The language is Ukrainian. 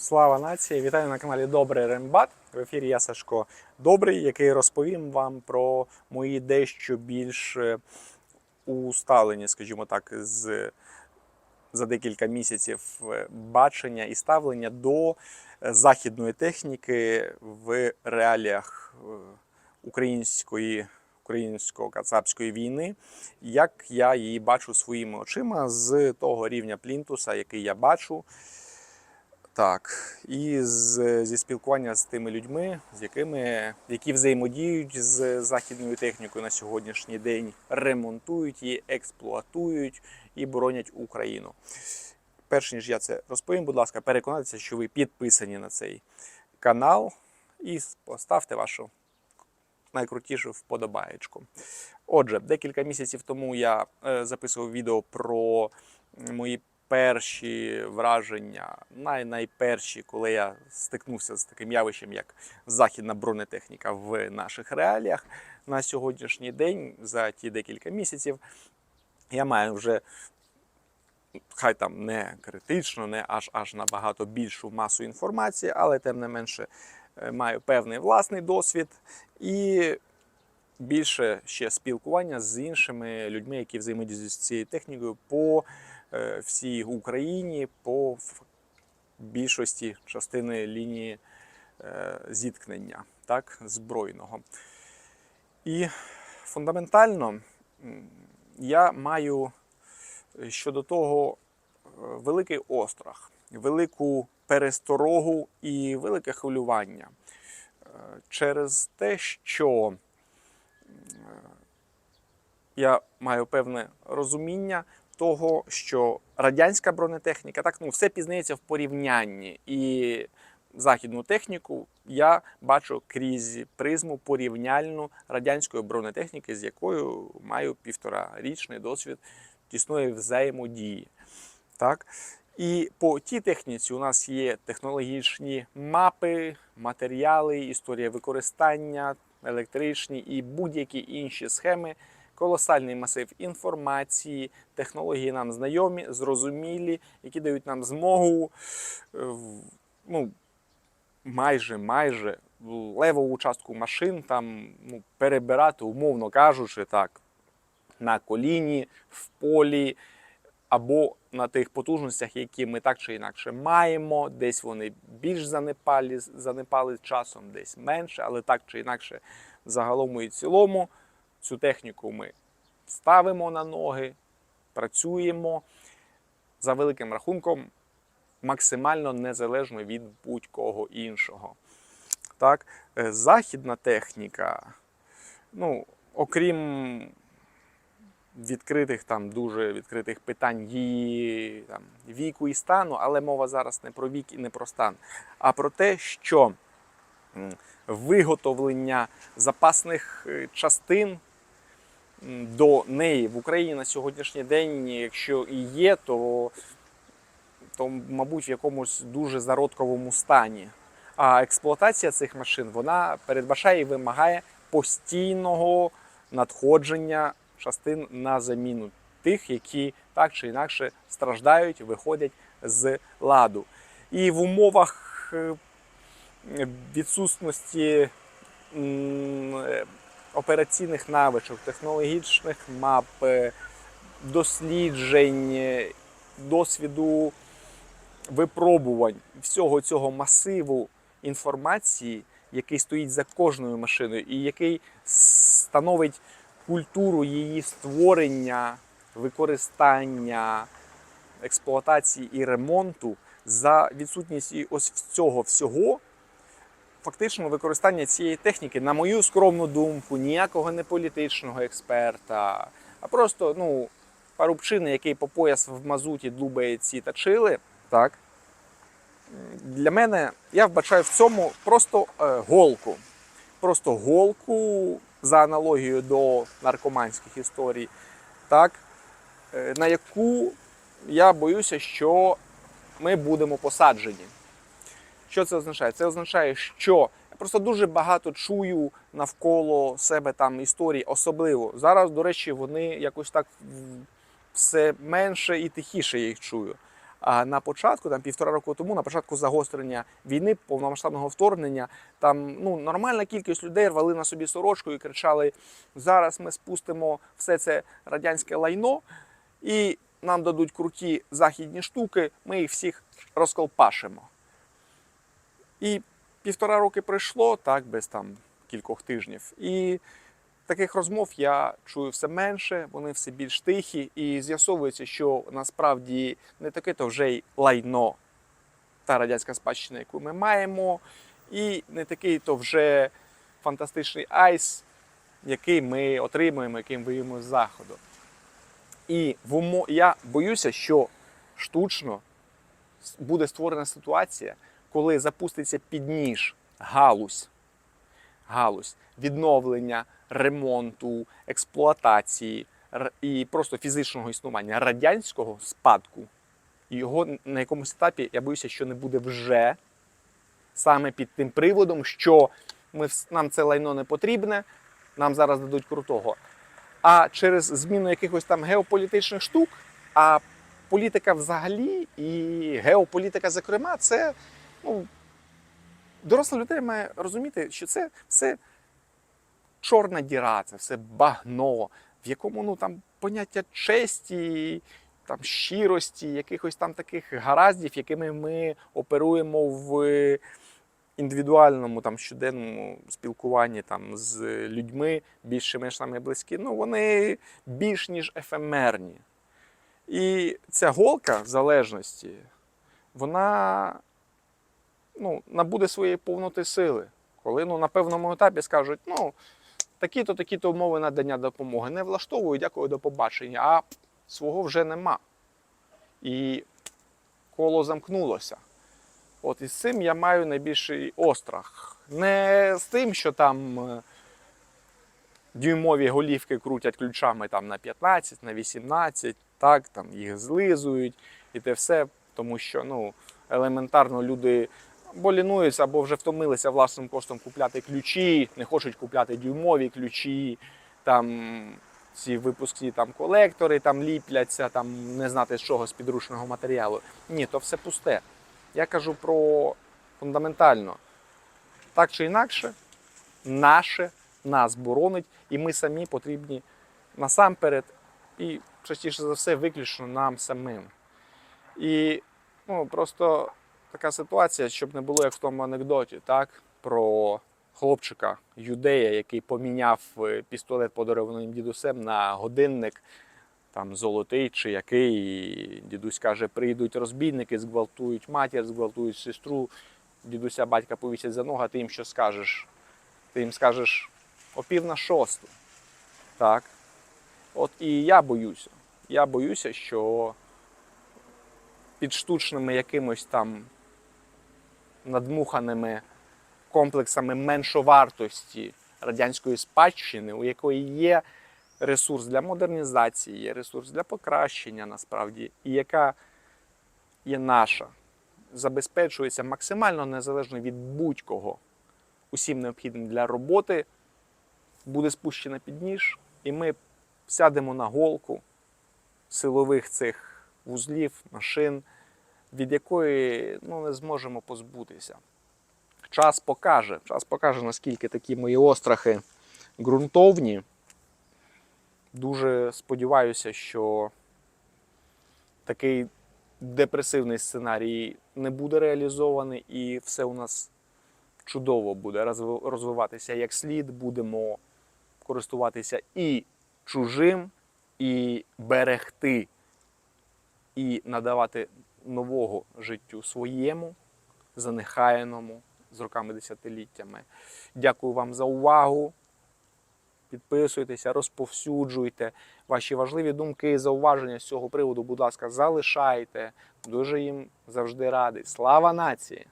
Слава нації! Вітаю на каналі Добрий Рембат. В ефірі я Сашко Добрий, який розповім вам про мої дещо більш е, усталені, скажімо так, з за декілька місяців е, бачення і ставлення до е, західної техніки в реаліях української українсько-кацапської війни, як я її бачу своїми очима з того рівня плінтуса, який я бачу. Так, і з, зі спілкування з тими людьми, з якими які взаємодіють з західною технікою на сьогоднішній день, ремонтують її, експлуатують і боронять Україну. Перш ніж я це розповім, будь ласка, переконайтеся, що ви підписані на цей канал і поставте вашу найкрутішу вподобаєчку. Отже, декілька місяців тому я е, записував відео про мої перші враження, най найперші, коли я стикнувся з таким явищем, як західна бронетехніка в наших реаліях. На сьогоднішній день, за ті декілька місяців, я маю вже. Хай там не критично, не аж аж набагато більшу масу інформації, але тим не менше е, маю певний власний досвід і більше ще спілкування з іншими людьми, які взаємодіють з цією технікою по всій Україні, по більшості частини лінії е, зіткнення так, збройного. І фундаментально я маю е, щодо того е, великий острах, велику пересторогу і велике хвилювання Е, через те, що я маю певне розуміння того, що радянська бронетехніка так ну все пізнається в порівнянні, і західну техніку я бачу крізь призму порівняльну радянської бронетехніки, з якою маю півторарічний досвід тісної взаємодії. Так? І по тій техніці у нас є технологічні мапи, матеріали, історія використання, електричні і будь-які інші схеми, колосальний масив інформації, технології нам знайомі, зрозумілі, які дають нам змогу е, ну, майже майже левову частку машин там ну, перебирати, умовно кажучи, так, на коліні, в полі або на тих потужностях, які ми так чи інакше маємо. Десь вони більш занепалі, занепали часом, десь менше, але так чи інакше, загалом і цілому цю техніку ми ставимо на ноги, працюємо за великим рахунком, максимально незалежно від будь-кого іншого. Так, е, західна техніка, ну, окрім відкритих там дуже відкритих питань її там, віку і стану, але мова зараз не про вік і не про стан, а про те, що виготовлення запасних е, частин до неї в Україні на сьогоднішній день, якщо і є, то, то мабуть в якомусь дуже зародковому стані. А експлуатація цих машин вона передбачає і вимагає постійного надходження частин на заміну тих, які так чи інакше страждають, виходять з ладу. І в умовах е, відсутності операційних навичок, технологічних мап, е, досліджень, е, досвіду випробувань всього цього масиву інформації, який стоїть за кожною машиною, і який становить культуру її створення, використання, експлуатації і ремонту за відсутність і ось цього всього. Фактично, використання цієї техніки, на мою скромну думку, ніякого не політичного експерта, а просто ну, парубчини, який по пояс в мазуті дубає ці та чили, так, для мене я вбачаю в цьому просто е, голку. Просто голку за аналогією до наркоманських історій, так, е, на яку я боюся, що ми будемо посаджені. Що це означає? Це означає, що я просто дуже багато чую навколо себе там історій, особливо. Зараз, до речі, вони якось так все менше і тихіше їх чую. А на початку, там півтора року тому, на початку загострення війни, повномасштабного вторгнення, там ну нормальна кількість людей рвали на собі сорочку і кричали: зараз ми спустимо все це радянське лайно, і нам дадуть круті західні штуки, ми їх всіх розколпашимо. І півтора роки пройшло, так, без там кількох тижнів. І таких розмов я чую все менше, вони все більш тихі, і з'ясовується, що насправді не таке то вже й лайно та радянська спадщина, яку ми маємо, і не такий то вже фантастичний айс, який ми отримуємо, яким воюємо з заходу. І в умо... я боюся, що штучно буде створена ситуація, коли запуститься під ніж галузь, галузь відновлення, ремонту, експлуатації і просто фізичного існування радянського спадку. Його на якомусь етапі я боюся, що не буде вже саме під тим приводом, що ми, нам це лайно не потрібне, нам зараз дадуть крутого. А через зміну якихось там геополітичних штук, а політика взагалі і геополітика, зокрема, це ну, доросла людина має розуміти, що це все чорна діра, це все багно, в якому ну, там поняття честі, там, щирості, якихось там таких гараздів, якими ми оперуємо в індивідуальному там, щоденному спілкуванні там, з людьми, більш-менш нами близькі, ну, вони більш ніж ефемерні. І ця голка залежності, вона ну, набуде своєї повноти сили. Коли ну, на певному етапі скажуть, ну, такі-то, такі-то умови надання допомоги не влаштовую, дякую, до побачення, а свого вже нема. І коло замкнулося. От із цим я маю найбільший острах. Не з тим, що там е, дюймові голівки крутять ключами там, на 15, на 18, так, там їх злизують і те все, тому що ну, елементарно люди або лінуються, або вже втомилися власним коштом купляти ключі, не хочуть купляти дюймові ключі, там ці випускні там колектори там ліпляться, там не знати з чого з підручного матеріалу. Ні, то все пусте. Я кажу про фундаментально. Так чи інакше, наше нас боронить, і ми самі потрібні насамперед, і частіше за все, виключно нам самим. І ну, просто така ситуація, щоб не було як в тому анекдоті, так? Про хлопчика юдея, який поміняв е, пістолет, подарований їм дідусем, на годинник там золотий чи який. І дідусь каже, прийдуть розбійники, зґвалтують матір, зґвалтують сестру. Дідуся батька повісять за ногу, а ти їм що скажеш? Ти їм скажеш о пів на шосту. Так. От і я боюся. Я боюся, що під штучними якимось там надмуханими комплексами меншовартості радянської спадщини, у якої є ресурс для модернізації, є ресурс для покращення насправді, і яка є наша, забезпечується максимально незалежно від будь-кого, усім необхідним для роботи, буде спущена під ніж, і ми сядемо на голку силових цих вузлів, машин, від якої ну, не зможемо позбутися. Час покаже, час покаже, наскільки такі мої острахи ґрунтовні. Дуже сподіваюся, що такий депресивний сценарій не буде реалізований, і все у нас чудово буде розвиватися як слід. Будемо користуватися і чужим, і берегти, і надавати нового життю своєму, занехаяному з роками десятиліттями. Дякую вам за увагу. Підписуйтеся, розповсюджуйте ваші важливі думки, і зауваження з цього приводу, будь ласка, залишайте. Дуже їм завжди радий. Слава нації!